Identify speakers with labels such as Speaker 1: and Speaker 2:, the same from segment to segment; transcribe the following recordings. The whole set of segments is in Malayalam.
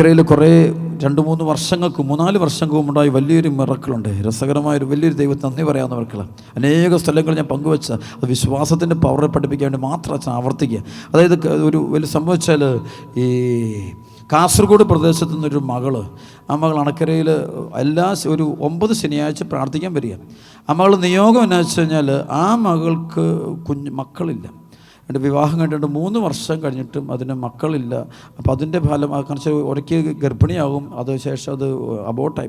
Speaker 1: അണക്കരയിൽ കുറേ രണ്ട് മൂന്ന് വർഷങ്ങൾക്ക് മൂന്നാൽ വർഷങ്ങൾക്ക് മുമ്പുണ്ടായി വലിയൊരു മിറക്കളുണ്ട്. രസകരമായൊരു വലിയൊരു ദൈവത്തിന് നന്ദി പറയാവുന്നവർക്കുള്ള അനേക സ്ഥലങ്ങൾ ഞാൻ പങ്കുവെച്ച അത് വിശ്വാസത്തിന്റെ പവറെ പഠിപ്പിക്കാൻ വേണ്ടി മാത്രം അച്ഛൻ ആവർത്തിക്കുക. അതായത് ഒരു വലിയ സംഭവിച്ചാൽ ഈ കാസർഗോഡ് പ്രദേശത്തു നിന്നൊരു മകൾ ആ മകൾ അണക്കരയിൽ എല്ലാ ഒരു ഒമ്പത് ശനിയാഴ്ച പ്രാർത്ഥിക്കാൻ വരിക. ആ മകൾ നിയോഗം എന്നാ വെച്ച് കഴിഞ്ഞാൽ ആ മകൾക്ക് കുഞ്ഞ് മക്കളില്ല. എന്റെ വിവാഹം കഴിഞ്ഞിട്ട് മൂന്ന് വർഷം കഴിഞ്ഞിട്ടും അതിന് മക്കളില്ല. അപ്പോൾ അതിന്റെ ഫലം കുറച്ച് ഒരയ്ക്ക് ഗർഭിണിയാകും അത് ശേഷം അത് അബോട്ടായി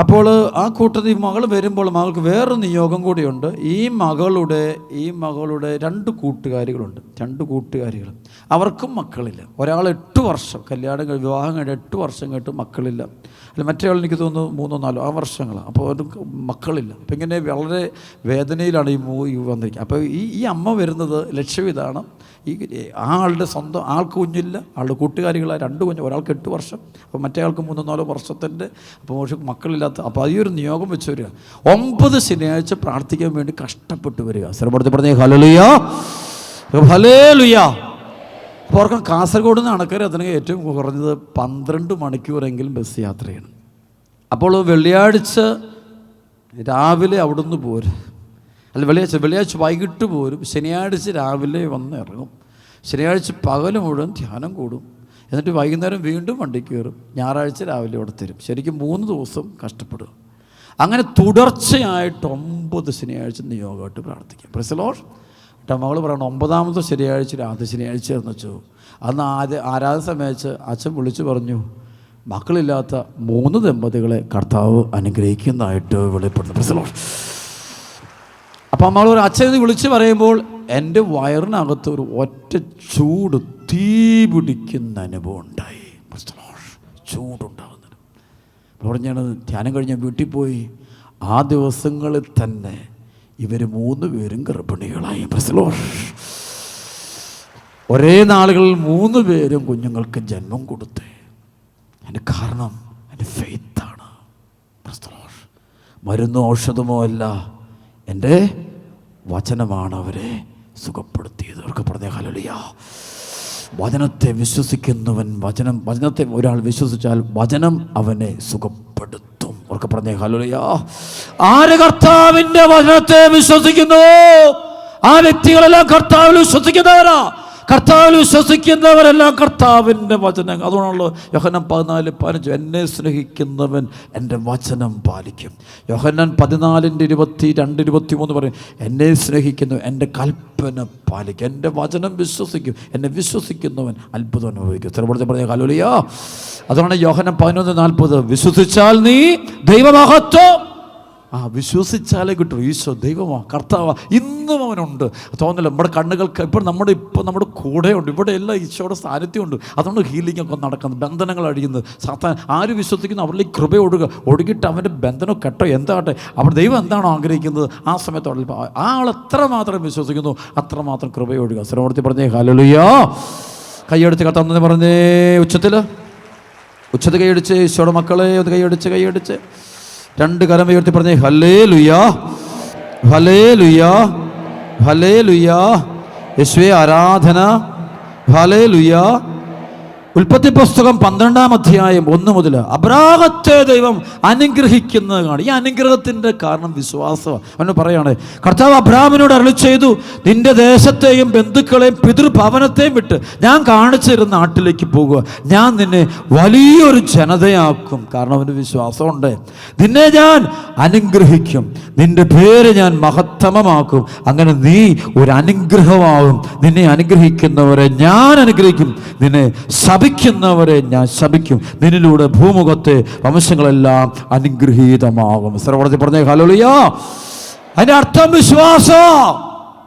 Speaker 1: അപ്പോൾ ആ കൂട്ടത്തിൽ മകൾ വരുമ്പോൾ മകൾക്ക് വേറൊരു നിയോഗം കൂടിയുണ്ട്. ഈ മകളുടെ ഈ മകളുടെ രണ്ട് കൂട്ടുകാരികളുണ്ട്. രണ്ട് കൂട്ടുകാരികൾ. അവർക്കും മക്കളില്ല. ഒരാൾ എട്ട് വർഷം കല്യാണം വിവാഹം കഴിഞ്ഞ് എട്ട് വർഷം കേട്ട് മക്കളില്ല. അല്ല മറ്റേ ആൾ എനിക്ക് തോന്നുന്നു മൂന്നോ നാലോ ആ വർഷങ്ങളാണ് അപ്പോൾ അവർക്ക് മക്കളില്ല. അപ്പം ഇങ്ങനെ വളരെ വേദനയിലാണ് ഈ മൂ ഈ വന്നിരിക്കുന്നത്. അപ്പോൾ ഈ ഈ അമ്മ വരുന്നത് ലക്ഷ്യം ഇതാണ് ഈ ആളുടെ സ്വന്തം ആൾക്ക് കുഞ്ഞില്ല ആളുടെ കൂട്ടുകാരികളായ രണ്ട് കുഞ്ഞ് ഒരാൾക്ക് എട്ട് വർഷം അപ്പോൾ മറ്റേ ആൾക്ക് മൂന്നോ നാലോ വർഷത്തിന്റെ അപ്പോൾ പക്ഷേ മക്കളില്ലാത്ത അപ്പോൾ ഈ ഒരു നിയോഗം വെച്ച് വരിക. ഒമ്പത് ശനിയാഴ്ച പ്രാർത്ഥിക്കാൻ വേണ്ടി കഷ്ടപ്പെട്ടു വരിക. സ്ഥലപ്പെടുത്തി പറഞ്ഞേ ഹലേ ലുയ അപ്പോൾ ഓർക്കണം കാസർഗോഡ് നിന്ന് അണക്കര അതിന് ഏറ്റവും കുറഞ്ഞത് പന്ത്രണ്ട് മണിക്കൂറെങ്കിലും ബസ് യാത്ര ചെയ്യണം. അപ്പോൾ വെള്ളിയാഴ്ച രാവിലെ അവിടുന്ന് പോരും. അല്ല വെള്ളിയാഴ്ച വെള്ളിയാഴ്ച വൈകിട്ട് പോരും. ശനിയാഴ്ച രാവിലെ വന്ന് ഇറങ്ങും. ശനിയാഴ്ച പകൽ മുഴുവൻ ധ്യാനം കൂടും. എന്നിട്ട് വൈകുന്നേരം വീണ്ടും വണ്ടി കയറും. ഞായറാഴ്ച രാവിലെ ഇവിടെ തരും. ശരിക്കും മൂന്ന് ദിവസം കഷ്ടപ്പെടുക അങ്ങനെ തുടർച്ചയായിട്ട് ഒമ്പത് ശനിയാഴ്ച നിയോഗമായിട്ട് പ്രാർത്ഥിക്കാം. പ്രസലോർ കേട്ടോ മകൾ പറയണം ഒമ്പതാമത്തെ ശനിയാഴ്ച ആദ്യ ശനിയാഴ്ച എന്ന് വെച്ചു. അന്ന് ആദ്യ ആരാധന സമയത്ത് അച്ഛൻ വിളിച്ചു പറഞ്ഞു മക്കളില്ലാത്ത മൂന്ന് ദമ്പതികളെ കർത്താവ് അനുഗ്രഹിക്കുന്നതായിട്ട് വെളിപ്പെടുന്നു. അപ്പോൾ അപ്പം നമ്മൾ ഒരു അച്ഛനെ വിളിച്ച് പറയുമ്പോൾ എന്റെ വയറിനകത്ത് ഒരു ഒറ്റ ചൂട് തീ പിടിക്കുന്ന അനുഭവം ഉണ്ടായി. ചൂടുണ്ടാകുന്നത് പറഞ്ഞാണ് ധ്യാനം കഴിഞ്ഞ് വീട്ടിൽ പോയി. ആ ദിവസങ്ങളിൽ തന്നെ ഇവർ മൂന്ന് പേരും ഗർഭിണികളായി. പ്രസലോ ഒരേ നാളുകളിൽ മൂന്ന് പേരും കുഞ്ഞുങ്ങൾക്ക് ജന്മം കൊടുത്ത്. അതിന് കാരണം എന്റെ ഫെയ്ത്താണ് മരുന്നോ ഔഷധമോ അല്ല. എന്റെ വചനമാണ് അവരെ സുഖപ്പെടുത്തിയത്. അവർക്ക് പറഞ്ഞ ഹലലിയ വചനത്തെ വിശ്വസിക്കുന്നവൻ വചനം വചനത്തെ ഒരാൾ വിശ്വസിച്ചാൽ വചനം അവനെ സുഖപ്പെടുത്തും. അവർക്ക് പറഞ്ഞേ ഹലലിയ ആര് കർത്താവിന്റെ വചനത്തെ വിശ്വസിക്കുന്നു? ആ വ്യക്തികളെല്ലാം കർത്താവിൽ വിശ്വസിക്കുന്നവരാ. കർത്താവിൽ വിശ്വസിക്കുന്നവരെല്ലാം കർത്താവിന്റെ വചനം. അതുകൊണ്ടാണല്ലോ യോഹന്നാൻ പതിനാല് പതിനഞ്ച് എന്നെ സ്നേഹിക്കുന്നവൻ എന്റെ വചനം പാലിക്കും. യോഹന്നാൻ പതിനാലിന്റെ ഇരുപത്തി രണ്ട് ഇരുപത്തി മൂന്ന് പറയും എന്നെ സ്നേഹിക്കുന്നു എന്റെ കൽപ്പന പാലിക്കും. എന്റെ വചനം വിശ്വസിക്കും. എന്നെ വിശ്വസിക്കുന്നവൻ അത്ഭുതം അനുഭവിക്കും. സ്ഥലപ്പെടുത്തി പറഞ്ഞ കാലോലിയോ അതുകൊണ്ട് യോഹന്നാൻ പതിനൊന്ന് നാൽപ്പത് വിശ്വസിച്ചാൽ നീ ദൈവമഹത്വം ആ വിശ്വസിച്ചാലേ കിട്ടും. ഈശോ ദൈവമാ കർത്താവാ ഇന്നും അവനുണ്ട്. തോന്നില്ല നമ്മുടെ കണ്ണുകൾക്ക് ഇപ്പോൾ നമ്മുടെ ഇപ്പോൾ നമ്മുടെ കൂടെയുണ്ട്. ഇവിടെ എല്ലാം ഈശോയുടെ സാന്നിധ്യമുണ്ട്. അതുകൊണ്ട് ഹീലിംഗ് ഒക്കെ നടക്കുന്നത് ബന്ധനങ്ങൾ അഴിയുന്നത് സാത്താൻ ആര് വിശ്വസിക്കുന്നു? അവരിലേക്ക് കൃപ ഒടുക ഒടുകിട്ട് അവന്റെ ബന്ധനം കെട്ടോ. എന്താട്ടെ അവിടെ ദൈവം എന്താണോ ആഗ്രഹിക്കുന്നത്? ആ സമയത്ത് അവിടെ ആ എത്ര മാത്രം വിശ്വസിക്കുന്നു അത്രമാത്രം കൃപ ഒഴുകുക. ശ്രമപ്പെടുത്തി പറഞ്ഞേ ഹലലുയോ കൈയടിച്ച് കത്താന്ന് പറഞ്ഞേ ഉച്ചത്തിൽ. ഉച്ചത്തിൽ കൈയടിച്ച് ഈശോയുടെ മക്കളെ ഒന്ന് കൈയടിച്ച് കൈയടിച്ച്. രണ്ട് കരം ഉയർത്തി പറഞ്ഞേ ഹലേ ലുയാ ഹലേ ലുയാ ഹലേ ലുയാ യശ്വേ ആരാധന ഹലേ ലുയാ ഉൽപ്പത്തി പുസ്തകം പന്ത്രണ്ടാം അധ്യായം ഒന്ന് മുതൽ അബ്രാഹത്തെ ദൈവം അനുഗ്രഹിക്കുന്നത് കാണും ഈ അനുഗ്രഹത്തിന്റെ കാരണം വിശ്വാസമാണ്. അവന് പറയാണ് കർത്താവ് അബ്രാഹ്മിനോട് അരളി ചെയ്തു നിന്റെ ദേശത്തെയും ബന്ധുക്കളെയും പിതൃഭവനത്തെയും വിട്ട് ഞാൻ കാണിച്ചിരുന്ന നാട്ടിലേക്ക് പോകുക. ഞാൻ നിന്നെ വലിയൊരു ജനതയാക്കും. കാരണം അവന് വിശ്വാസമുണ്ട്. നിന്നെ ഞാൻ അനുഗ്രഹിക്കും. നിന്റെ പേര് ഞാൻ മഹത്തമമാക്കും. അങ്ങനെ നീ ഒരു അനുഗ്രഹമാകും. നിന്നെ അനുഗ്രഹിക്കുന്നവരെ ഞാൻ അനുഗ്രഹിക്കും. നിന്നെ ശപിക്കുന്നവരെ ഞാൻ ശപിക്കും. നിന്നിലൂടെ ഭൂമുഖത്തെ വംശങ്ങളെല്ലാം അനുഗ്രഹീതമാകും. സർവടത്തി പറഞ്ഞേ ഹലോളിയാ അതിന്റെ അർത്ഥം വിശ്വാസം.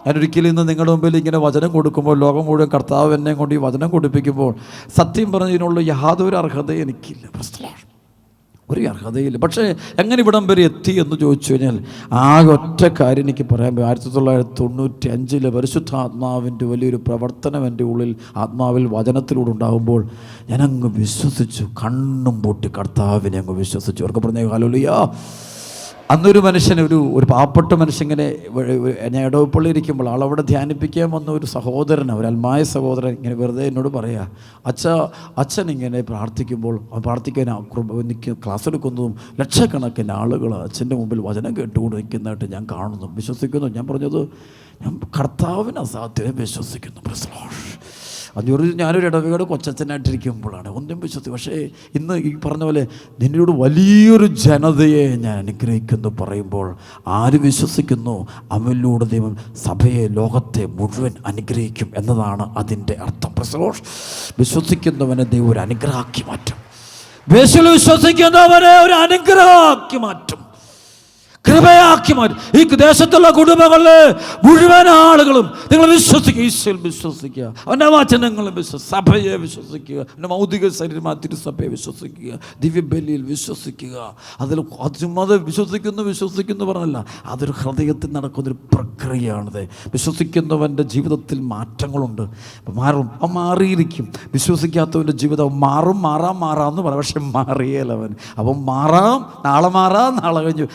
Speaker 1: ഞാനൊരിക്കലും ഇന്ന് നിങ്ങളുടെ മുമ്പിൽ ഇങ്ങനെ വചനം കൊടുക്കുമ്പോൾ ലോകം മുഴുവൻ കർത്താവ് എന്നെ കൊണ്ട് ഈ വചനം കൊടുപ്പിക്കുമ്പോൾ സത്യം പറഞ്ഞതിനുള്ള യാതൊരു അർഹതയും എനിക്കില്ല. പ്രസ്തലാണ് ഒരു അർഹതയില്ല. പക്ഷേ എങ്ങനെ ഇവിടം വരെ എത്തി എന്ന് ചോദിച്ചു കഴിഞ്ഞാൽ ആകെ ഒറ്റ കാര്യം എനിക്ക് പറയാൻ പറ്റും. ആയിരത്തി തൊള്ളായിരത്തി തൊണ്ണൂറ്റി അഞ്ചിലെ പരിശുദ്ധാത്മാവിന്റെ വലിയൊരു പ്രവർത്തനം എന്റെ ഉള്ളിൽ ആത്മാവിൽ വചനത്തിലൂടെ ഉണ്ടാകുമ്പോൾ ഞാനങ്ങ് വിശ്വസിച്ചു. കണ്ണും പൂട്ടി കർത്താവിനെ അങ്ങ് വിശ്വസിച്ചു. അവർക്ക് പറഞ്ഞ കാലോലിയാ അന്നൊരു മനുഷ്യൻ ഒരു ഒരു പാവപ്പെട്ട വ- ഞാൻ ഇടവപ്പള്ളി ഇരിക്കുമ്പോൾ ആളവിടെ ധ്യാനിപ്പിക്കാൻ വന്ന ഒരു സഹോദരൻ ഒരു അൽമായ സഹോദരൻ ഇങ്ങനെ വെറുതെ എന്നോട് പറയാ അച്ഛ അച്ഛൻ ഇങ്ങനെ പ്രാർത്ഥിക്കുമ്പോൾ പ്രാർത്ഥിക്കാൻ ക്ലാസ് എടുക്കുന്നതും ലക്ഷക്കണക്കിന് ആളുകൾ അച്ഛന്റെ മുമ്പിൽ വചനം കേട്ടുകൊണ്ട് നിൽക്കുന്നതായിട്ട് ഞാൻ കാണുന്നു വിശ്വസിക്കുന്നു. ഞാൻ പറഞ്ഞത് ഞാൻ കർത്താവിന് അസാധ്യത വിശ്വസിക്കുന്നു Praise അഞ്ഞൂറ് ഞാനൊരു ഇടവേട് കൊച്ചച്ഛനായിട്ടിരിക്കുമ്പോഴാണ്. ഒന്നും വിശ്വസിച്ചു. പക്ഷേ ഇന്ന് ഈ പറഞ്ഞ പോലെ നിന്നോട് വലിയൊരു ജനതയെ ഞാൻ അനുഗ്രഹിക്കുന്നു പറയുമ്പോൾ ആര് വിശ്വസിക്കുന്നു? അവനിലൂടെ ദൈവം സഭയെ ലോകത്തെ മുഴുവൻ അനുഗ്രഹിക്കും എന്നതാണ് അതിന്റെ അർത്ഥം. പ്രസവോഷ് വിശ്വസിക്കുന്നവനെ ദൈവം ഒരു അനുഗ്രഹമാക്കി മാറ്റും. വിശ്വസിക്കുന്നവനെ ഒരു അനുഗ്രഹമാക്കി മാറ്റും. കൃപയാക്കി മാറ്റി. ഈ ദേശത്തുള്ള കുടുംബങ്ങളിലെ മുഴുവൻ ആളുകളും നിങ്ങൾ വിശ്വസിക്കുക ഈശ്വരൻ വിശ്വസിക്കുക അവന്റെ വചനങ്ങളും വിശ്വസിക്കുക സഭയെ വിശ്വസിക്കുക എന്റെ മൗതിക ശരീരമായ തിരുസഭയെ വിശ്വസിക്കുക ദിവ്യബലിയിൽ വിശ്വസിക്കുക. അതിൽ അത് വിശ്വസിക്കുന്നു വിശ്വസിക്കുന്നു പറഞ്ഞല്ല അതൊരു ഹൃദയത്തിൽ നടക്കുന്നൊരു പ്രക്രിയയാണിത്. വിശ്വസിക്കുന്നവന്റെ ജീവിതത്തിൽ മാറ്റങ്ങളുണ്ട്. മാറും. അവൻ മാറിയിരിക്കും. വിശ്വസിക്കാത്തവന്റെ ജീവിതം മാറും മാറാം മാറാം എന്ന് പറയാം. പക്ഷെ മാറിയേലവൻ. അവൻ മാറാം നാളെ മാറാം നാളെ കഴിഞ്ഞ്.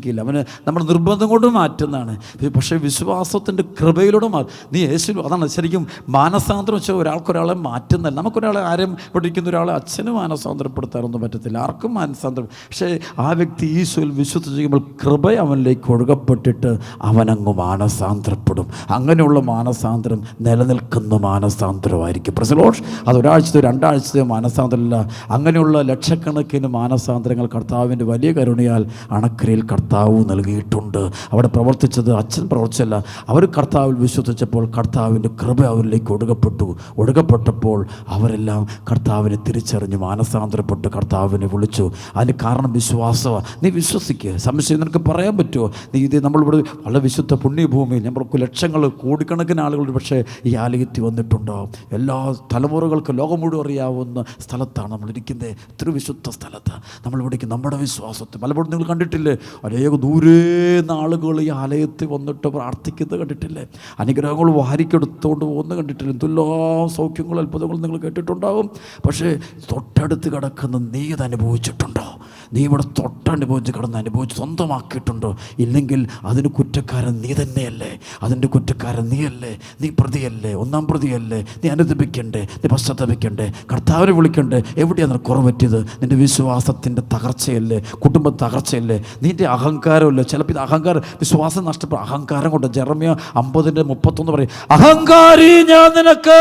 Speaker 1: വിശ്വസിക്കില്ല അവന് നമ്മുടെ നിർബന്ധം കൊണ്ട് മാറ്റുന്നതാണ്. പക്ഷേ വിശ്വാസത്തിന്റെ കൃപയിലൂടെ മാറും നീ യേശു അതാണ് ശരിക്കും മാനസാന്തരം വെച്ചാൽ ഒരാൾക്കൊരാളെ മാറ്റുന്നല്ല നമുക്കൊരാളെ ആരും പഠിക്കുന്ന ഒരാളെ അച്ഛന് മാനസാന്തരപ്പെടുത്താനൊന്നും പറ്റത്തില്ല. ആർക്കും മാനസാന്തരം പക്ഷേ ആ വ്യക്തി ഈശോയിൽ വിശ്വസിച്ച് ചെയ്യുമ്പോൾ കൃപ അവനിലേക്ക് ഒഴുകപ്പെട്ടിട്ട് അവനങ്ങ് മാനസാന്തരപ്പെടും. അങ്ങനെയുള്ള മാനസാന്തരം നിലനിൽക്കുന്ന മാനസാന്തരമായിരിക്കും. പ്രസലോഷ് അത് ഒരാഴ്ചത്തെ രണ്ടാഴ്ചത്തെ മാനസാന്തരമല്ല. അങ്ങനെയുള്ള ലക്ഷക്കണക്കിന് മാനസാന്തരങ്ങൾ കർത്താവിന്റെ വലിയ കരുണയാൽ അണക്കരയിൽ കർത്താവ് നൽകിയിട്ടുണ്ട്. അവിടെ പ്രവർത്തിച്ചത് അച്ഛൻ പ്രവർത്തിച്ചല്ല. അവർ കർത്താവിൽ വിശ്വസിച്ചപ്പോൾ കർത്താവിന്റെ കൃപ അവരിലേക്ക് ഒഴുകപ്പെട്ടു. ഒഴുകപ്പെട്ടപ്പോൾ അവരെല്ലാം കർത്താവിനെ തിരിച്ചറിഞ്ഞു മാനസാന്തരപ്പെട്ട് കർത്താവിനെ വിളിച്ചു. അതിന് കാരണം വിശ്വാസമാണ് നീ വിശ്വസിക്കുക സംശയം നിനക്ക് പറയാൻ പറ്റുമോ? നീ ഇത് നമ്മളിവിടെ വളരെ വിശുദ്ധ പുണ്യഭൂമിയിൽ നമ്മൾക്ക് ലക്ഷങ്ങൾ കോടിക്കണക്കിന് ആളുകൾ പക്ഷേ ഈ ആലയത്തിൽ വന്നിട്ടുണ്ടാവും എല്ലാ തലമുറകൾക്ക് ലോകം മുഴുവൻ അറിയാവുന്ന സ്ഥലത്താണ് നമ്മളിരിക്കുന്നത്. ഇത്ര വിശുദ്ധ സ്ഥലത്ത്. നമ്മളിവിടേക്ക് നമ്മുടെ വിശ്വാസത്തെ. പലപ്പോഴും നിങ്ങൾ കണ്ടിട്ടില്ലേ? അനേക ദൂരേ നാളുകൾ ഈ ആലയത്തിൽ വന്നിട്ട് പ്രാർത്ഥിക്കുന്നത് കണ്ടിട്ടില്ലേ? അനുഗ്രഹങ്ങൾ വാരിക്കെടുത്തുകൊണ്ട് പോകുന്നത് കണ്ടിട്ടില്ല? എന്തെല്ലാം സൗഖ്യങ്ങളും അത്ഭുതങ്ങളും നിങ്ങൾ കേട്ടിട്ടുണ്ടാവും പക്ഷേ തൊട്ടടുത്ത് കിടക്കുന്ന നീ അനുഭവിച്ചിട്ടുണ്ടോ? നീ ഇവിടെ തൊട്ടനുഭവിച്ച് കിടന്ന് അനുഭവിച്ച് സ്വന്തമാക്കിയിട്ടുണ്ടോ? ഇല്ലെങ്കിൽ അതിന് കുറ്റക്കാരൻ നീ തന്നെയല്ലേ? അതിന്റെ കുറ്റക്കാരൻ നീയല്ലേ? നീ പ്രതിയല്ലേ? ഒന്നാം പ്രതിയല്ലേ? നീ അനുദപിക്കണ്ടേ? നീ പശ്ചാത്തപിക്കണ്ടേ? കർത്താവിനെ വിളിക്കണ്ടേ? എവിടെയാണ് നിനക്ക് കുറവറ്റിയത് നിന്റെ വിശ്വാസത്തിന്റെ തകർച്ചയല്ലേ? കുടുംബ തകർച്ചയല്ലേ? നിന്റെ അഹങ്കാരമല്ലേ. ചിലപ്പോൾ ഇത് അഹങ്കാരം വിശ്വാസം നഷ്ടപ്പെടും. അഹങ്കാരം കൊണ്ട് ജർമ്മിയ അമ്പതിന്റെ മുപ്പത്തൊന്ന് പറയും അഹങ്കാരി ഞാൻ നിനക്ക്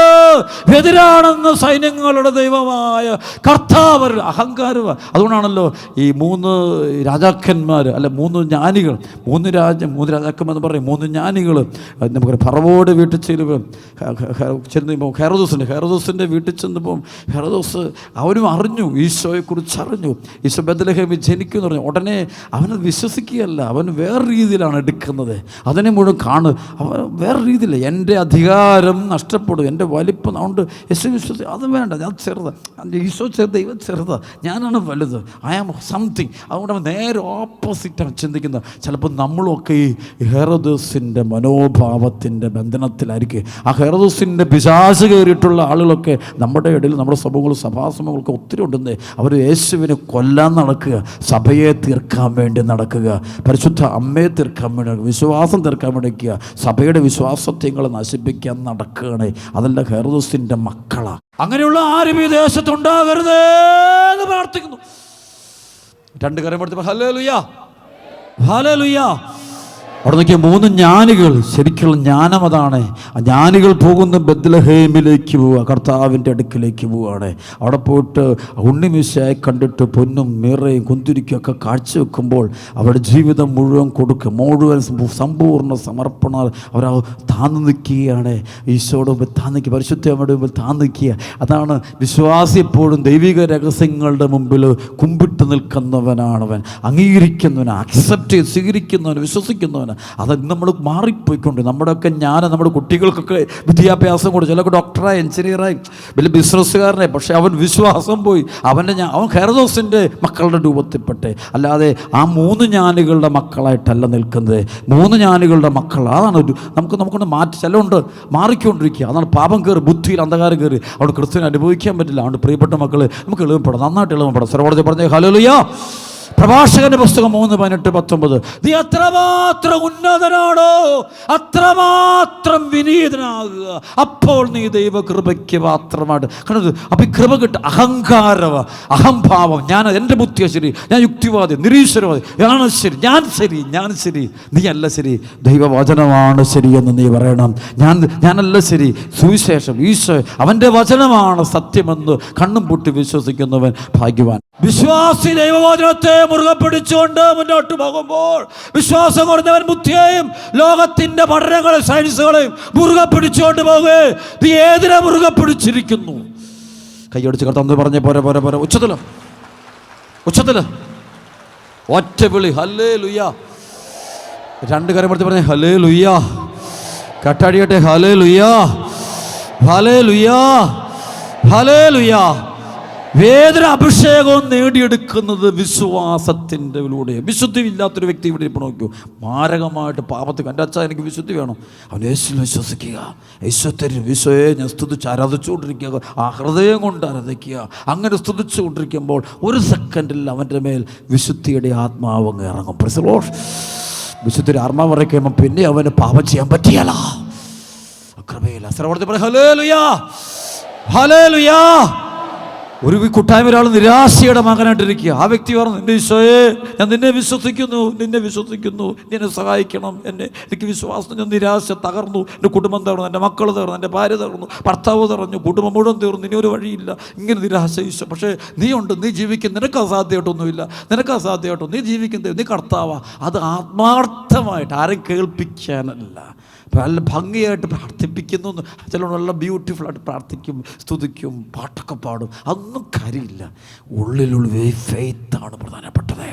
Speaker 1: എതിരാണെന്ന് സൈന്യങ്ങളുടെ ദൈവമായ കർത്താവർ അഹങ്കാരം അതുകൊണ്ടാണല്ലോ ഈ മൂന്ന് രാജാക്കന്മാർ അല്ല മൂന്ന് ജ്ഞാനികൾ മൂന്ന് രാജ മൂന്ന് രാജാക്കന്മാർ എന്ന് പറയും മൂന്ന് ജ്ഞാനികൾ നമുക്ക് ഫറവോട് വീട്ടിൽ ചെല്ലുമ്പോൾ ചെല്ലുമ്പോൾ ഹെറദോസിന്റെ ഹെറദോസിന്റെ വീട്ടിൽ ചെന്നപ്പോൾ ഹെറദോസ് അവനും അറിഞ്ഞു ഈശോയെക്കുറിച്ച് അറിഞ്ഞു. ഈശോ ബദലഹേമി ജനിക്കുമെന്ന് പറഞ്ഞു. ഉടനെ അവനത് വിശ്വസിക്കുകയല്ല. അവൻ വേറെ രീതിയിലാണ് എടുക്കുന്നത്. അതിനെ മുഴുവൻ കാണു. അവൻ വേറെ രീതിയിൽ എന്റെ അധികാരം നഷ്ടപ്പെടും. എന്റെ വലിപ്പം അതുകൊണ്ട് യേശു വിശ്വസി അത് വേണ്ട. ഞാൻ ചെറുതാണ് ഈശോ ചെറുത്. ദൈവം ചെറുതാണ് ഞാനാണ് വലുത്. ഐ ആം സംതിങ് അതുകൊണ്ട് അവൻ നേരെ ഓപ്പോസിറ്റാണ് ചിന്തിക്കുന്നത്. ചിലപ്പോൾ നമ്മളൊക്കെ ഈ ഹെറദസിന്റെ മനോഭാവത്തിന്റെ ബന്ധനത്തിലായിരിക്കും. ആ ഹെറദസിന്റെ പിശാശ് കയറിയിട്ടുള്ള ആളുകളൊക്കെ നമ്മുടെ ഇടയിൽ നമ്മുടെ സമൂഹങ്ങളും സഭാസമൂഹങ്ങളൊക്കെ ഒത്തിരി ഉണ്ടെന്ന്. അവർ യേശുവിനെ കൊല്ലാൻ നടക്കുക. സഭയെ തീർക്കാൻ വേണ്ടി നടക്കുക. പരിശുദ്ധ അമ്മയെ തീർക്കാൻ വേണ്ടി വിശ്വാസം തീർക്കാൻ വേണ്ടി നിൽക്കുക സഭയുടെ വിശ്വാസത്തെങ്ങളെ നശിപ്പിക്കാൻ നടക്കുകയാണ്. അതല്ല ഹെറദോസിന്റെ മക്കളാണ് അങ്ങനെയുള്ള ആരും ഈ ദേശത്തുണ്ടാകരുതേ എന്ന് പ്രാർത്ഥിക്കുന്നു. രണ്ട് കരം എടുത്തപ്പോൾ ഹലേ ലുയാ ഹലേ ലുയ്യ അവിടെ നോക്കിയ മൂന്ന് ജ്ഞാനികൾ ശരിക്കുള്ള ജ്ഞാനം അതാണ്. ആ ജ്ഞാനികൾ പോകുന്ന ബദ്ലഹേമിലേക്ക് പോവുക കർത്താവിന്റെ അടുക്കിലേക്ക് പോവുകയാണ്. അവിടെ പോയിട്ട് ഉണ്ണിമിശയെ കണ്ടിട്ട് പൊന്നും മീറയും കുന്തിരിക്കൊക്കെ കാഴ്ച വെക്കുമ്പോൾ അവരുടെ ജീവിതം മുഴുവൻ കൊടുക്കുക മുഴുവൻ സമ്പൂർണ സമർപ്പണ അവർ താന്നു നിൽക്കുകയാണ്. ഈശോയുടെ മുമ്പിൽ താന്നു നിൽക്കുക പരിശുദ്ധയുടെ മുമ്പിൽ നിൽക്കുക. അതാണ് വിശ്വാസി എപ്പോഴും ദൈവിക രഹസ്യങ്ങളുടെ മുമ്പിൽ കുമ്പിട്ട് നിൽക്കുന്നവനാണവൻ. അംഗീകരിക്കുന്നവൻ അക്സെപ്റ്റ് ചെയ്ത് സ്വീകരിക്കുന്നവൻ വിശ്വസിക്കുന്നവൻ അത് നമ്മൾ മാറിപ്പോയിക്കൊണ്ട് നമ്മുടെയൊക്കെ ഞാൻ നമ്മുടെ കുട്ടികൾക്കൊക്കെ വിദ്യാഭ്യാസം കൊടുത്തു ചിലർക്ക് ഡോക്ടറായി എഞ്ചിനീയറായി വലിയ ബിസിനസ്സുകാരനായി പക്ഷേ അവൻ വിശ്വാസം പോയി. അവന്റെ ഞാൻ അവൻ ഹെറദോസിന്റെ മക്കളുടെ രൂപത്തിൽപ്പെട്ടെ. അല്ലാതെ ആ മൂന്ന് ജ്ഞാനികളുടെ മക്കളായിട്ടല്ല നിൽക്കുന്നത്. മൂന്ന് ജ്ഞാനികളുടെ മക്കൾ അതാണ് ഒരു നമുക്ക് നമുക്കൊന്ന് മാറ്റി ചിലവുണ്ട് മാറിക്കൊണ്ടിരിക്കുക. അതാണ് പാപം കയറി ബുദ്ധിയിൽ അന്ധകാരം കയറി അവിടെ ക്രിസ്ത്യൻ അനുഭവിക്കാൻ പറ്റില്ല. അതുകൊണ്ട് പ്രിയപ്പെട്ട മക്കൾ നമുക്ക് എളുപ്പപ്പെടാം. നന്നായിട്ട് എളുപ്പപ്പെടാം. സർവോടതി പറഞ്ഞേ ഹലോലിയ പ്രഭാഷകന്റെ പുസ്തകം മൂന്ന് പതിനെട്ട് പത്തൊമ്പത്. നീ അത്രമാത്രം ഉന്നതനാണോ? അത്രമാത്രം വിനീതനാകുക? അപ്പോൾ നീ ദൈവകൃപയ്ക്ക് മാത്രമാണ് കണ്ടത് അപ്പം ഈ കൃപ കിട്ട അഹങ്കാരവ അഹംഭാവം. ഞാൻ എന്റെ ബുദ്ധിയ ശരി. ഞാൻ യുക്തിവാദി നിരീശ്വരവാദി. ഞാൻ ശരി. ഞാൻ ശരി ഞാൻ ശരി. നീ അല്ല ശരി. ദൈവവചനമാണ് ശരിയെന്ന് നീ പറയണം. ഞാൻ ഞാനല്ല ശരി. സുവിശേഷം ഈശോ അവന്റെ വചനമാണ് സത്യമെന്ന് കണ്ണും പൂട്ടി വിശ്വസിക്കുന്നവൻ ഭാഗ്യവാൻ. വിശ്വാസി ദൈവവചനത്തെ മുറുകെ പിടിച്ചുകൊണ്ട് മുന്നോട്ട് പോകുമ്പോൾ വിശ്വാസം കുറഞ്ഞവൻ ബുദ്ധിയെയും ലോകത്തിന്റെ പഠനങ്ങളെ സയൻസുകളെയും മുറുകെ പിടിച്ചുകൊണ്ട് പോകുകയും നീ ഏതിനെ മുറുകെ പിടിച്ചിരിക്കുന്നു? കൈയടിച്ച് കടന്ന് പറഞ്ഞ പോരെ പോരെ പോരെ. ഉച്ചത്തിൽ ഉച്ചത്തിൽ. ഒറ്റ വിളി. ഹല്ലേ ലുയ്യ രണ്ട് കാര്യം എടുത്ത് പറഞ്ഞേ ഹലേ ലുയ്യ കട്ടടിയട്ടെ ഹലേ ലുയ്യ ഹലേ ലുയ്യ ഹലേ ലുയ്യ വേദന അഭിഷേകവും നേടിയെടുക്കുന്നത് വിശ്വാസത്തിന്റെ വിശുദ്ധി ഇല്ലാത്തൊരു വ്യക്തി ഇവിടെ ഇപ്പോൾ നോക്കൂ. മാരകമായിട്ട് പാപത്തിൽ എന്റെ അച്ഛൻ എനിക്ക് വിശുദ്ധി വേണം. അവൻ യേശുവിൽ വിശ്വസിക്കുക. യേശുത്തരും വിശ്വയെ ഞാൻ സ്തുതിച്ച് ആരാധിച്ചുകൊണ്ടിരിക്കുക. ആ ഹൃദയം കൊണ്ട് ആരാധിക്കുക. അങ്ങനെ സ്തുതിച്ചുകൊണ്ടിരിക്കുമ്പോൾ ഒരു സെക്കൻഡിൽ അവന്റെ മേൽ വിശുദ്ധിയുടെ ആത്മാവ് അങ്ങ് ഇറങ്ങും. പ്രസലോഷ് വിശുദ്ധ ആത്മാവ് ഇറക്കുമ്പോൾ പിന്നെ അവന് പാപം ചെയ്യാൻ പറ്റിയല്ല. കൃപയില്ല പറയും ഹലേ ലുയാ ഹലേ ലുയാ ഒരു കൂട്ടായ്മ ഒരാൾ നിരാശയുടെ മകനായിട്ടിരിക്കുക. ആ വ്യക്തി പറഞ്ഞു നിന്റെ ഈശോയെ ഞാൻ നിന്നെ വിശ്വസിക്കുന്നു നിന്നെ വിശ്വസിക്കുന്നു നിന്നെ സഹായിക്കണം എന്നെ എനിക്ക് വിശ്വാസം ഞാൻ നിരാശ തകർന്നു എന്റെ കുടുംബം തകർന്നു എന്റെ മക്കൾ തകർന്നു എന്റെ ഭാര്യ തകർന്നു ഭർത്താവ് തകർന്നു കുടുംബം മുഴുവൻ തീർന്നു ഇനി ഒരു വഴിയില്ല. ഇങ്ങനെ നിരാശ ഈശോ പക്ഷേ നീ ഉണ്ട് നീ ജീവിക്കും നിനക്ക് അസാധ്യമായിട്ടൊന്നുമില്ല നിനക്ക് അസാധ്യമായിട്ടൊന്നും നീ ജീവിക്കുന്നത് നീ കർത്താവാ. അത് ആത്മാർത്ഥമായിട്ട് ആരും കേൾപ്പിക്കാനല്ല. നല്ല ഭംഗിയായിട്ട് പ്രാർത്ഥിപ്പിക്കുന്നു ചില നല്ല ബ്യൂട്ടിഫുൾ ആയിട്ട് പ്രാർത്ഥിക്കും സ്തുതിക്കും പാട്ടൊക്കെ പാടും. അതൊന്നും കാര്യമില്ല. ഉള്ളിലുള്ള ഫെയ്ത്താണ് പ്രധാനപ്പെട്ടത്.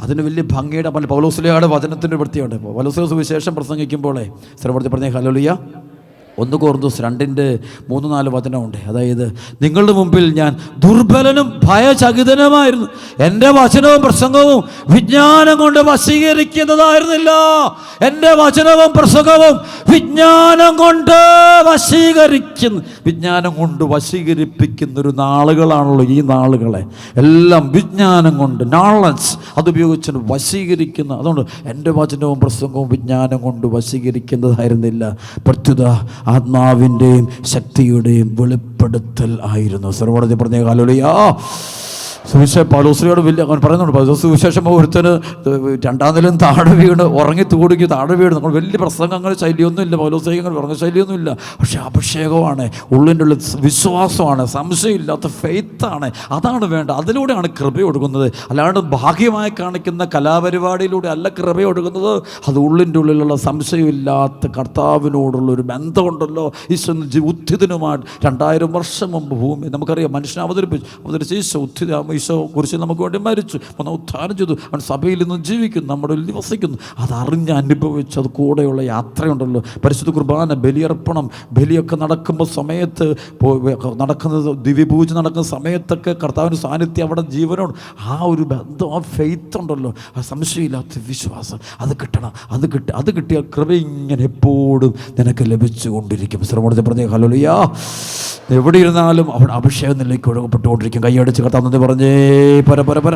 Speaker 1: അതിന് വലിയ ഭംഗിയുടെ പല പൗലോസ്ലിയുടെ വചനത്തിന്റെ വൃത്തിയുണ്ട്. പൗലോസ്ലിയ സുവിശേഷം പ്രസംഗിക്കുമ്പോഴേ സ്ഥലപ്പെടുത്തി പറഞ്ഞ ഹലോലിയ ഒന്ന് കോർന്തോസ് രണ്ടിന്റെ മൂന്ന് നാല് വചനമുണ്ട് അതായത് നിങ്ങളുടെ മുമ്പിൽ ഞാൻ ദുർബലനും ഭയചകിതനുമായിരുന്നു. എന്റെ വചനവും പ്രസംഗവും വിജ്ഞാനം കൊണ്ട് വശീകരിക്കുന്നതായിരുന്നില്ല. എന്റെ വചനവും പ്രസംഗവും വിജ്ഞാനം കൊണ്ട് വശീകരിക്കുന്നു. വിജ്ഞാനം കൊണ്ട് വശീകരിപ്പിക്കുന്നൊരു നാളുകളാണല്ലോ ഈ നാളുകളെ. എല്ലാം വിജ്ഞാനം കൊണ്ട് നോളജ് അതുപയോഗിച്ച് വശീകരിക്കുന്ന അതുകൊണ്ട് എന്റെ വചനവും പ്രസംഗവും വിജ്ഞാനം കൊണ്ട് വശീകരിക്കുന്നതായിരുന്നില്ല. പ്രത്യുത ആത്മാവിന്റെയും ശക്തിയുടെയും വെളിപ്പെടുത്തൽ ആയിരുന്നു. സർവോടതി പറഞ്ഞ കാലോളിയാ സുവിശേഷ പൗലോസ്ലിയോട് വലിയ അവൻ പറയുന്നുണ്ട് സുവിശേഷം ഒരുത്തന് രണ്ടാം നിലയും താഴെ വീണ് ഉറങ്ങി തൂടുക്കി താഴെ വീണ് നമ്മൾ വലിയ പ്രസംഗങ്ങൾ ശൈലിയൊന്നും ഇല്ല പൗലോസ്ലിങ്ങൾ ഉറങ്ങ ശൈലിയൊന്നുമില്ല പക്ഷേ അഭിഷേകമാണ് ഉള്ളിന്റെ ഉള്ളിൽ വിശ്വാസമാണ് സംശയമില്ലാത്ത ഫെയ്ത്താണ് അതാണ് വേണ്ട അതിലൂടെയാണ് കൃപ ഒടുക്കുന്നത് അല്ലാണ്ട് ഭാഗ്യമായി കാണിക്കുന്ന കലാപരിപാടിയിലൂടെ അല്ല കൃപ ഒടുക്കുന്നത് അത് ഉള്ളിന്റെ ഉള്ളിലുള്ള സംശയമില്ലാത്ത കർത്താവിനോടുള്ള ഒരു ബന്ധമുണ്ടല്ലോ ഈശ്വരൻ ഉത്ഥിതനുമായിട്ട് രണ്ടായിരം വർഷം മുമ്പ് ഭൂമി നമുക്കറിയാം മനുഷ്യനെ അവതരിപ്പിച്ചു അവതരിച്ച് ഈശോ ഉത്ഥിത ഈശോ കുറിച്ച് നമുക്ക് വേണ്ടി മരിച്ചു. വന്ന് ഉദ്ധാനം ചെയ്തു. അവൻ സഭയിൽ നിന്ന് ജീവിക്കുന്നു. നമ്മുടെ ഉള്ളിൽ വസിക്കുന്നു അതറിഞ്ഞ് അനുഭവിച്ച് അത് കൂടെയുള്ള യാത്രയുണ്ടല്ലോ. പരിശുദ്ധ കുർബാന ബലിയർപ്പണം ബലിയൊക്കെ നടക്കുമ്പോൾ സമയത്ത് നടക്കുന്നത് ദിവ്യപൂജ നടക്കുന്ന സമയത്തൊക്കെ കർത്താവിന് സാന്നിധ്യം അവിടെ ജീവനോട്. ആ ഒരു ബന്ധം ആ ഫെയ്ത്ത് ഉണ്ടല്ലോ. ആ സംശയമില്ലാത്ത വിശ്വാസം. അത് കിട്ടണം അത് കിട്ടി അത് കിട്ടിയ കൃപ ഇങ്ങനെ എപ്പോഴും നിനക്ക് ലഭിച്ചുകൊണ്ടിരിക്കും. ശ്രമത്തെ പറഞ്ഞ ഹലോലിയാ എവിടെ ഇരുന്നാലും അവിടെ അഭിഷേകം നിലയ്ക്ക് ഒഴുകപ്പെട്ടുകൊണ്ടിരിക്കും. കൈയടിച്ച് കർത്താവ് പറഞ്ഞേ. പര പര പര.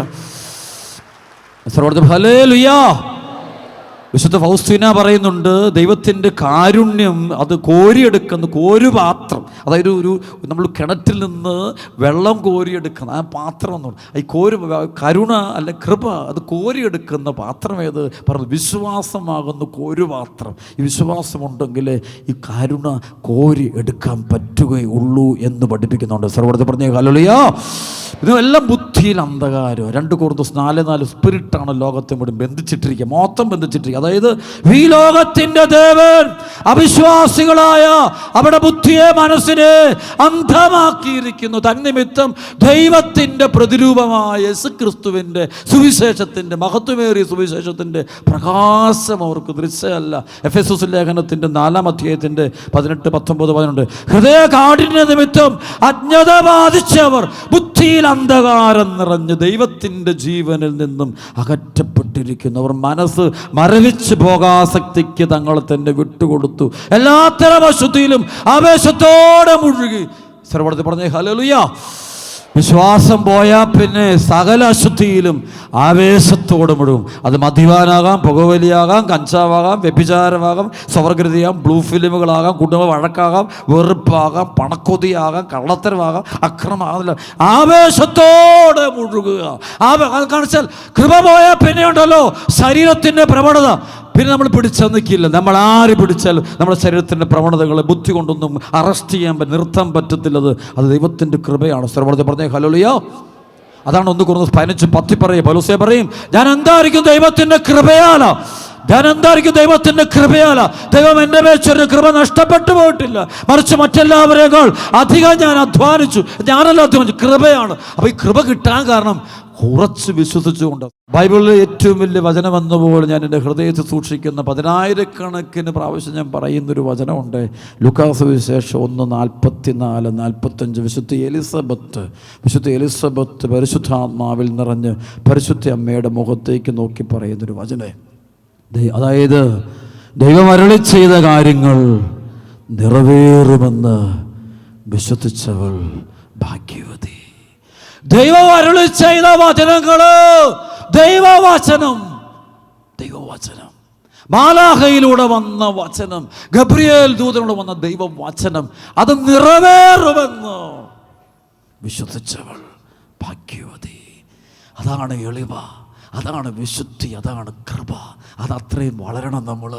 Speaker 1: സർവോടത്തെ ഹലേ ലുയാ വിശുദ്ധ ഫൗസ്തീന പറയുന്നുണ്ട് ദൈവത്തിന്റെ കാരുണ്യം അത് കോരിയെടുക്കുന്ന കോരുപാത്രം അതായത് ഒരു നമ്മൾ കിണറ്റിൽ നിന്ന് വെള്ളം കോരിയെടുക്കുന്ന ആ പാത്രം എന്നുണ്ട് ഈ കോരു കരുണ അല്ല കൃപ അത് കോരിയെടുക്കുന്ന പാത്രം ഏത്? പറഞ്ഞു വിശ്വാസമാകുന്ന കോരുപാത്രം ഈ വിശ്വാസമുണ്ടെങ്കിൽ ഈ കരുണ കോരി എടുക്കാൻ പറ്റുകയുള്ളൂ എന്ന് പഠിപ്പിക്കുന്നുണ്ട്. സർവത്തെ പറഞ്ഞ ഹലോളിയാ ഇതെല്ലാം ബുദ്ധിയിൽ അന്ധകാരം. രണ്ട് കൂടുതൽ നാല് നാല് സ്പിരിറ്റാണ് ലോകത്തെ മുഴുവൻ ബന്ധിച്ചിട്ടിരിക്കുക. മൊത്തം ബന്ധിച്ചിട്ടിരിക്കുക. അതായത് ഈ ലോകത്തിന്റെ ദേവൻ അവിശ്വാസികളായ അവിടെ ബുദ്ധിയെ മനസ്സിനെ അന്ധമാക്കിയിരിക്കുന്നു. തന്നിമിത്തം ദൈവത്തിന്റെ പ്രതിരൂപമായ ക്രിസ്തുവിന്റെ സുവിശേഷത്തിന്റെ മഹത്വമേറിയ സുവിശേഷത്തിന്റെ പ്രകാശം അവർക്ക് ദൃശ്യമല്ല. എഫ് എസ് എസ് ലേഖനത്തിന്റെ നാലാം അധ്യായത്തിന്റെ പതിനെട്ട് പത്തൊമ്പത് പതിനെട്ട് ഹൃദയ കാഠിന്യ നിമിത്തം അജ്ഞത ബാധിച്ചവർ ബുദ്ധിയിൽ അന്ധകാരം നിറഞ്ഞ് ദൈവത്തിന്റെ ജീവനിൽ നിന്നും അകറ്റപ്പെട്ടിരിക്കുന്നവർ മനസ്സ് മരവിച്ച് പോകാസക്തിക്ക് തങ്ങളെ തന്നെ വിട്ടുകൊടുത്തു. എല്ലാത്തരം അശുദ്ധിയിലും ആവേശത്തോടെ മുഴുകി. സർവടത്തിൽ പറഞ്ഞേ ഹലലുയ വിശ്വാസം പോയാൽ പിന്നെ സകല അശുദ്ധിയിലും ആവേശത്തോടെ മുഴുവൻ അത് മദ്യപാനാകാം പുകവലിയാകാം കഞ്ചാവാകാം വ്യഭിചാരമാകാം സ്വർഗൃതിയാകാം ബ്ലൂ ഫിലിമുകളാകാം കുടുംബ വഴക്കാകാം വെറുപ്പാകാം പണക്കൊതിയാകാം കള്ളത്തരമാകാം അക്രമാകാം ആവേശത്തോടെ മുഴുകുക. അത് കാണിച്ചാൽ കൃപ പോയാൽ പിന്നെ ഉണ്ടല്ലോ ശരീരത്തിന്റെ പ്രവണത. പിന്നെ നമ്മൾ പിടിച്ചാൽ നിൽക്കില്ല. നമ്മൾ ആര് പിടിച്ചാലും നമ്മുടെ ശരീരത്തിന്റെ പ്രവണതകളെ ബുദ്ധി കൊണ്ടൊന്നും അറസ്റ്റ് ചെയ്യാൻ നിർത്താൻ പറ്റത്തില്ലത്. അത് ദൈവത്തിന്റെ കൃപയാണ്. സർവത്തെ പറഞ്ഞേ ഹലോലിയോ അതാണ് ഒന്ന് കുറഞ്ഞ് പതിനഞ്ച് പത്തി പറയും പലുസേ പറയും ഞാൻ എന്തായിരിക്കും ദൈവത്തിന്റെ കൃപയാല. ഞാൻ എന്തായിരിക്കും? ദൈവത്തിന്റെ കൃപയാല. ദൈവം എന്റെ മേൽ ചെറിയ കൃപ നഷ്ടപ്പെട്ടു പോയിട്ടില്ല. മറിച്ച് മറ്റെല്ലാവരേക്കാൾ അധികം ഞാൻ അധ്വാനിച്ചു. ഞാനല്ല അധ്വാനിച്ചു കൃപയാണ്. അപ്പോൾ ഈ കൃപ കിട്ടാൻ കാരണം കുറച്ച് വിശ്വസിച്ചുകൊണ്ട്. ബൈബിളിലെ ഏറ്റവും വലിയ വചനം എന്ന പോലെ ഞാൻ എന്റെ ഹൃദയത്തിൽ സൂക്ഷിക്കുന്ന പതിനായിരക്കണക്കിന് പ്രാവശ്യം ഞാൻ പറയുന്നൊരു വചനമുണ്ട്. ലുക്കാസ് വിശേഷം ഒന്ന് നാൽപ്പത്തി നാല് നാൽപ്പത്തഞ്ച്. വിശുദ്ധ എലിസബത്ത് വിശുദ്ധ എലിസബത്ത് പരിശുദ്ധാത്മാവിൽ നിറഞ്ഞ് പരിശുദ്ധ അമ്മയുടെ മുഖത്തേക്ക് നോക്കി പറയുന്നൊരു വചനേ. അതായത് ദൈവം അരളി ചെയ്ത കാര്യങ്ങൾ നിറവേറുമെന്ന് വിശ്വസിച്ചവൾ ഭാഗ്യവതി. ദൈവം അരളി ചെയ്ത വചനങ്ങൾ ദൈവവചനം ദൈവവചനം. മാലാഹയിലൂടെ വന്ന വചനം ഗബ്രിയേൽ ദൂതനോട് വന്ന ദൈവവചനം അത് നിറവേറുമെന്ന് വിശ്വസിച്ചവൾ ഭാഗ്യവതി. അതാണ് എളിമ. അതാണ് വിശുദ്ധി അതാണ് കൃപ. അതത്രയും വളരണം നമ്മൾ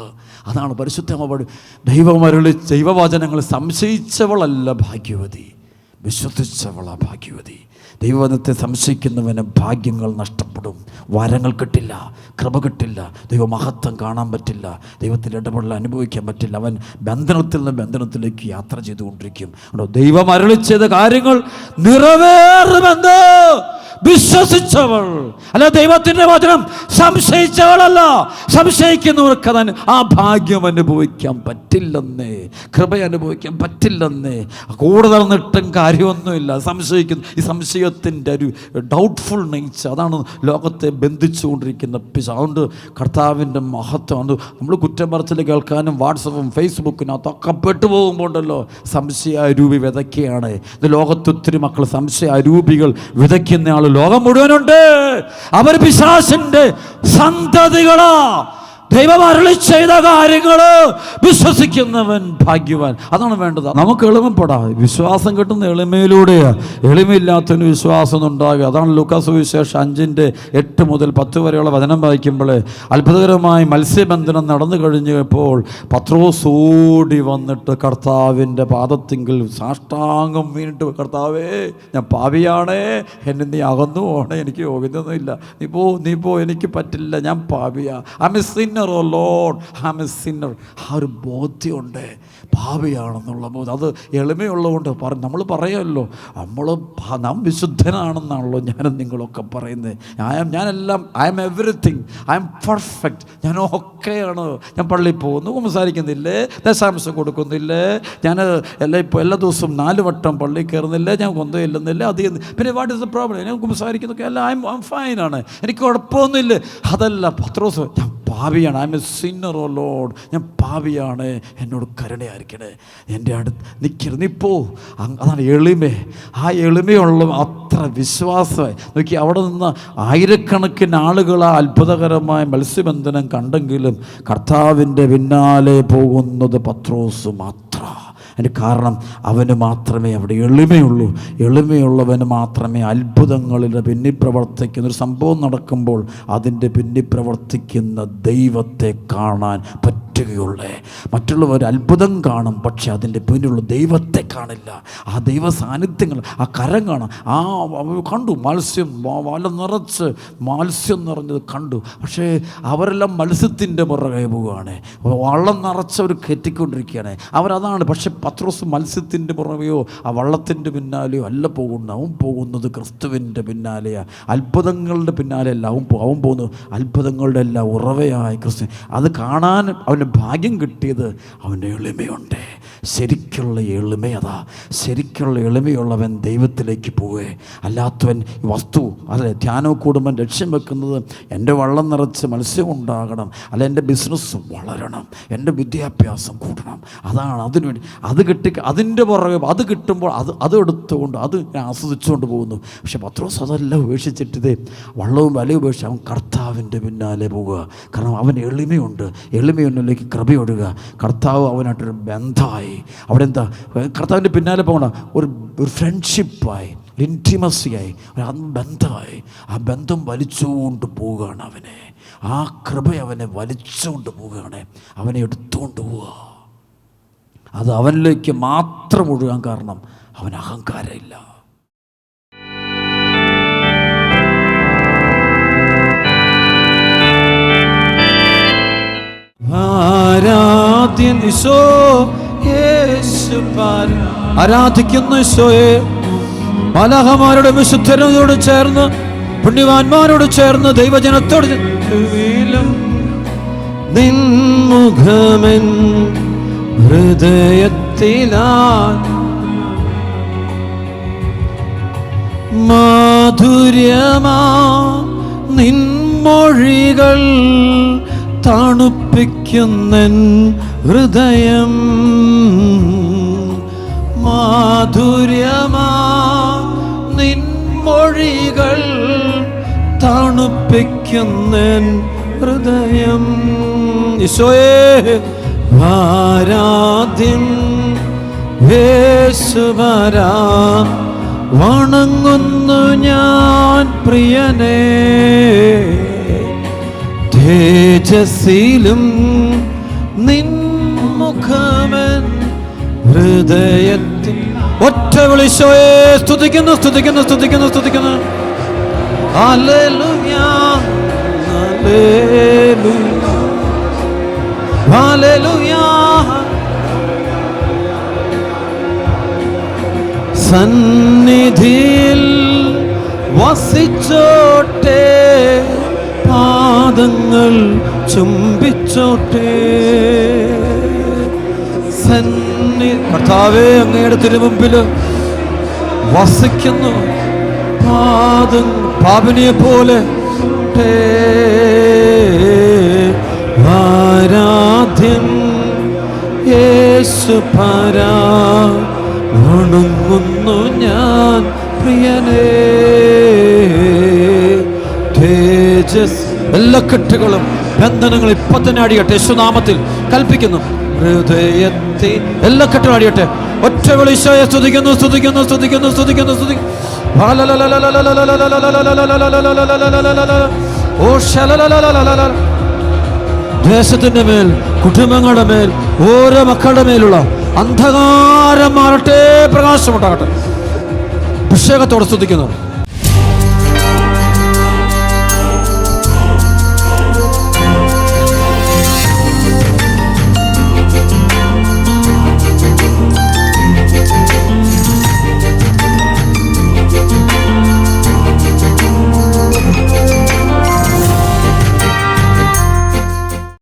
Speaker 1: അതാണ് പരിശുദ്ധമ ദൈവമരുളി ദൈവവചനങ്ങൾ സംശയിച്ചവളല്ല ഭാഗ്യവതി. വിശ്വസിച്ചവളാ ഭാഗ്യവതി. ദൈവവചനത്തെ സംശയിക്കുന്നവന് ഭാഗ്യങ്ങൾ നഷ്ടപ്പെടും. വരങ്ങൾ കിട്ടില്ല കൃപ കിട്ടില്ല ദൈവമഹത്വം കാണാൻ പറ്റില്ല ദൈവത്തിന്റെ ഇടപെടൽ അനുഭവിക്കാൻ പറ്റില്ല. അവൻ ബന്ധനത്തിൽ നിന്ന് ബന്ധനത്തിലേക്ക് യാത്ര ചെയ്തുകൊണ്ടിരിക്കും. ദൈവം അരളിച്ചത് കാര്യങ്ങൾ നിറവേറുമെന്ന് വിശ്വസിച്ചവൾ. അല്ല ദൈവത്തിന്റെ വചനം സംശയിച്ചവളല്ല. സംശയിക്കുന്നവർക്ക് അതിന് ആ ഭാഗ്യം അനുഭവിക്കാൻ പറ്റില്ലെന്നേ. കൃപ അനുഭവിക്കാൻ പറ്റില്ലെന്നേ. കൂടുതൽ നിട്ടും കാര്യമൊന്നുമില്ല. സംശയിക്കുന്നു ഈ സംശയത്തിന്റെ ഒരു ഡൗട്ട്ഫുൾ നേച്ചർ അതാണ് ലോകത്തെ ബന്ധിച്ചുകൊണ്ടിരിക്കുന്ന പിശ. അതുകൊണ്ട് കർത്താവിന്റെ മഹത്വം നമ്മൾ കുറ്റം പറച്ചിൽ കേൾക്കാനും വാട്സപ്പും ഫേസ്ബുക്കിനകത്തൊക്കെ പെട്ടുപോകുമ്പോൾ ഉണ്ടല്ലോ സംശയ സംശയാരൂപി വിതയ്ക്കുകയാണ്. ഇത് ലോകത്ത് ഒത്തിരി മക്കൾ സംശയാരൂപികൾ വിതയ്ക്കുന്ന ആൾ ലോകം മുഴുവനുണ്ട്. അവർ പിശാസിന്റെ സന്തതികളാ. ദൈവം അരളി ചെയ്ത കാര്യങ്ങൾ വിശ്വസിക്കുന്നവൻ ഭാഗ്യവാൻ. അതാണ് വേണ്ടത്. നമുക്ക് എളിമപ്പെടാം. വിശ്വാസം കിട്ടുന്ന എളിമയിലൂടെയാണ് എളിമയില്ലാത്തതിന് വിശ്വാസം ഉണ്ടാകുക. അതാണ് ലുക്കാസ് വിശേഷം അഞ്ചിന്റെ എട്ട് മുതൽ പത്ത് വരെയുള്ള വചനം വായിക്കുമ്പോൾ അത്ഭുതകരമായി മത്സ്യബന്ധനം നടന്നു കഴിഞ്ഞപ്പോൾ പത്രോസ് ഓടി വന്നിട്ട് കർത്താവിന്റെ പാദത്തിങ്കിൽ സാഷ്ടാംഗം വീണിട്ട് കർത്താവേ ഞാൻ പാവിയാണേ എന്നെ നീ അകന്നു പോകണേ എനിക്ക് യോഗ്യതയൊന്നുമില്ല. നീ പോ നീ പോ. എനിക്ക് പറ്റില്ല. ഞാൻ പാവിയാ I a sinner O Lord am a sinner ആ ഒരു ബോധ്യമുണ്ട്. പാപിയാണെന്നുള്ള ബോധം അത് എളിമയുള്ളതുകൊണ്ട് പറ നമ്മൾ പറയുമല്ലോ. നമ്മൾ നാം വിശുദ്ധനാണെന്നാണല്ലോ ഞാനും നിങ്ങളൊക്കെ പറയുന്നത്. ഐ ആം ഞാനെല്ലാം I am everything I am perfect ഞാൻ ഒക്കെയാണ് ഞാൻ പള്ളിയിൽ പോകുന്നു. സംസാരിക്കുന്നില്ലേ. ദശാംശം കൊടുക്കുന്നില്ലേ. ഞാൻ എല്ലാ ഇപ്പോൾ എല്ലാ ദിവസവും നാല് വട്ടം പള്ളിയിൽ കയറുന്നില്ല. ഞാൻ കൊന്ത ചെല്ലുന്നില്ല. അത് പിന്നെ വാട്ട് ഇസ് ദ പ്രോബ്ലം ഞാൻ സംസാരിക്കുന്നൊക്കെ അല്ല ഐ എം ഫൈനാണ് എനിക്ക് കുഴപ്പമൊന്നുമില്ല. അതല്ല പത്രോസ് ഞാൻ പാപിയാണ്. I am a sinner O Lord ഞാൻ പാവിയാണ് എന്നോട് കരുണയായിരിക്കണേ. എന്റെ അടുത്ത് നിൽക്കരുത് നിപ്പോ അതാണ് എളിമ. ആ എളിമയുള്ള അത്ര വിശ്വാസമായി. നോക്കി അവിടെ നിന്ന് ആയിരക്കണക്കിന് ആളുകൾ ആ അത്ഭുതകരമായ മത്സ്യബന്ധനം കണ്ടെങ്കിലും കർത്താവിന്റെ പിന്നാലെ പോകുന്നത് പത്രോസ് മാത്രം. അതിന് കാരണം അവന് മാത്രമേ അവിടെ എളിമയുള്ളൂ. എളിമയുള്ളവന് മാത്രമേ അത്ഭുതങ്ങളുടെ പിന്നിൽ പ്രവർത്തിക്കുന്ന ഒരു സംഭവം നടക്കുമ്പോൾ അതിന്റെ പിന്നിൽ പ്രവർത്തിക്കുന്ന ദൈവത്തെ കാണാൻ പറ്റുകയുള്ളേ. മറ്റുള്ളവർ അത്ഭുതം കാണും പക്ഷെ അതിന്റെ പിന്നിലുള്ള ദൈവത്തെ കാണില്ല. ആ ദൈവ സാന്നിധ്യങ്ങൾ ആ കരം കാണാം. ആ കണ്ടു മത്സ്യം വല നിറച്ച് മത്സ്യം നിറഞ്ഞത് കണ്ടു. പക്ഷേ അവരെല്ലാം മത്സ്യത്തിന്റെ പുറകെ പോവുകയാണ്. വള്ളം നിറച്ച് അവർ കെറ്റിക്കൊണ്ടിരിക്കുകയാണ് അവരതാണ് പക്ഷെ പത്രോസ് മത്സ്യത്തിന്റെ പുറകെയോ ആ വള്ളത്തിന്റെ പിന്നാലെയോ അല്ല പോകുന്നത്. അവൻ പോകുന്നത് ക്രിസ്തുവിന്റെ പിന്നാലെയാണ് അത്ഭുതങ്ങളുടെ പിന്നാലെ അവൻ പോ- അവൻ പോകുന്നത് അത്ഭുതങ്ങളുടെ എല്ലാം ഉറവയായ ക്രിസ്തു. അത് കാണാൻ അവന് ഭാഗ്യം കിട്ടിയത് അവന്റെ എളിമയുണ്ട്. ശരിക്കും ശരിക്കുള്ള എളിമ അതാ. ശരിക്കുള്ള എളിമയുള്ളവൻ ദൈവത്തിലേക്ക് പോവേ. അല്ലാത്തവൻ വസ്തു അതെ ധ്യാനവും കൂടുമ്പോൾ ലക്ഷ്യം വെക്കുന്നത് എന്റെ വള്ളം നിറച്ച് മത്സ്യം ഉണ്ടാകണം അല്ല എന്റെ ബിസിനസ് വളരണം എന്റെ വിദ്യാഭ്യാസം കൂടണം അതാണ് അതിനുവേണ്ടി അത് കിട്ടി അതിന്റെ പുറകെ അത് കിട്ടുമ്പോൾ അത് അത് എടുത്തുകൊണ്ട് അത് ഞാൻ ആസ്വദിച്ചുകൊണ്ട് പോകുന്നു. പക്ഷെ പത്രോസ് അതെല്ലാം ഉപേക്ഷിച്ചിട്ടിത് വള്ളവും വലയും ഉപേക്ഷിച്ച് അവൻ കർത്താവിന്റെ പിന്നാലെ പോവുക. കാരണം അവൻ എളിമയുണ്ട്. എളിമയൊന്നിലേക്ക് കൃപയൊടുക കർത്താവ് അവനായിട്ടൊരു ബന്ധമായി അവിടെ എന്താ? കർത്താവിന്റെ പിന്നാലെ പോകണം. ഒരു ഒരു ഫ്രണ്ട്ഷിപ്പായി ഒരു ഇന്റിമസിയായി ഒരു ബന്ധമായി ആ ബന്ധം വലിച്ചുകൊണ്ട് പോവുകയാണ് അവനെ. ആ കൃപ അവനെ വലിച്ചുകൊണ്ട് പോവുകയാണ്. അവനെ എടുത്തുകൊണ്ട് പോവുക. അത് അവനിലേക്ക് മാത്രം ഒഴുകാൻ കാരണം അവൻ അഹങ്കാരമില്ല. ആരാധിക്കുന്ന ഈശോയെ മലഹമാരുടെ വിശുദ്ധരോട് ചേർന്ന് പുണ്യവാന്മാരോട് ചേർന്ന് ദൈവജനത്തോട്
Speaker 2: നിൻമുഖമൻ ഹൃദയത്തിലാ മാധുര്യമാ നിൻമൊഴികൾ തണുപ്പിക്കുന്നൻ ഹൃദയം മാധുര്യമാ നിൻമൊഴികൾ തണുപ്പിക്കുന്നൻ ഹൃദയം. ഈശോയെ ആരാധ്യൻ വേശുവരാ വണങ്ങുന്നു ഞാൻ പ്രിയനേ. തേജസ്സിലും നിൻ മുഖമൻ ഹൃദയത്തിൽ ഒറ്റ വിളിശോയെ സ്തുതിക്കുന്നു സ്തുതിക്കുന്നു സ്തുതിക്കുന്നു സ്തുതിക്കുന്നു. സന്നിധിയിൽ വസിച്ചോട്ടെ. ചുംബിച്ചോട്ടെ. സന്നി കർത്താവേ അങ്ങയുടെ തിരുമുമ്പിൽ വസിക്കുന്നു. പാദം പാപിനിയെ പോലെ. ആരാധ്യൻ യേശു പരാ. വണങ്ങുന്നു ഞാൻ പ്രിയനേ. തേജസ് എല്ലാ കെട്ടുകളും ബന്ധനങ്ങൾ ഇപ്പൊ തന്നെ അടിയട്ടെ. യേശുനാമത്തിൽ കൽപ്പിക്കുന്നു. ഹൃദയത്തെ എല്ലാ കെട്ടും അടിയട്ടെ. ഒറ്റ വിളിശയെ സ്തുതിക്കുന്നു സ്തുതിക്കുന്നു സ്തുതിക്കുന്നു സ്തുതിക്കുന്നു ദേശത്തിന്റെ ഓ മേൽ കുടുംബങ്ങളുടെ മേൽ ഓരോ മക്കളുടെ മേലുള്ള അന്ധകാരം മാറട്ടെ പ്രകാശമുണ്ടാകട്ടെ. അഭിഷേകത്തോടെ സ്തുതിക്കുന്നു.